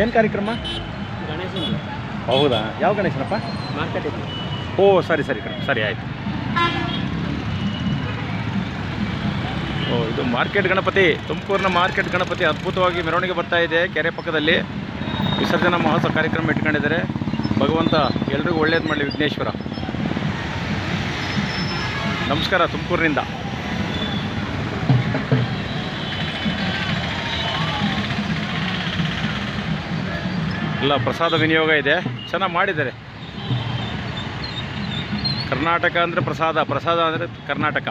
ಏನು ಕಾರ್ಯಕ್ರಮ? ಗಣೇಶ ಹೌದಾ? ಯಾವ ಗಣೇಶನಪ್ಪ? ಮಾರ್ಕೆಟ್ ಓ, ಸರಿ ಸರಿ ಕಣ ಸರಿ, ಆಯಿತು. ಓ, ಇದು ಮಾರ್ಕೆಟ್ ಗಣಪತಿ, ತುಮಕೂರಿನ ಮಾರ್ಕೆಟ್ ಗಣಪತಿ ಅದ್ಭುತವಾಗಿ ಮೆರವಣಿಗೆ ಬರ್ತಾ ಇದೆ ಕೆರೆ ಪಕ್ಕದಲ್ಲಿ. ವಿಸರ್ಜನಾ ಮಹೋತ್ಸವ ಕಾರ್ಯಕ್ರಮ ಇಟ್ಕೊಂಡಿದ್ದಾರೆ. ಭಗವಂತ ಎಲ್ರಿಗೂ ಒಳ್ಳೇದು ಮಾಡಲಿ ವಿಘ್ನೇಶ್ವರ. ನಮಸ್ಕಾರ, ತುಮಕೂರಿನಿಂದ. ಎಲ್ಲ ಪ್ರಸಾದ ವಿನಿಯೋಗ ಇದೆ. ಚೆನ್ನಾಗಿ ಮಾಡಿದ್ದಾರೆ. ಕರ್ನಾಟಕ ಅಂದರೆ ಪ್ರಸಾದ ಪ್ರಸಾದ ಅಂದರೆ ಕರ್ನಾಟಕ.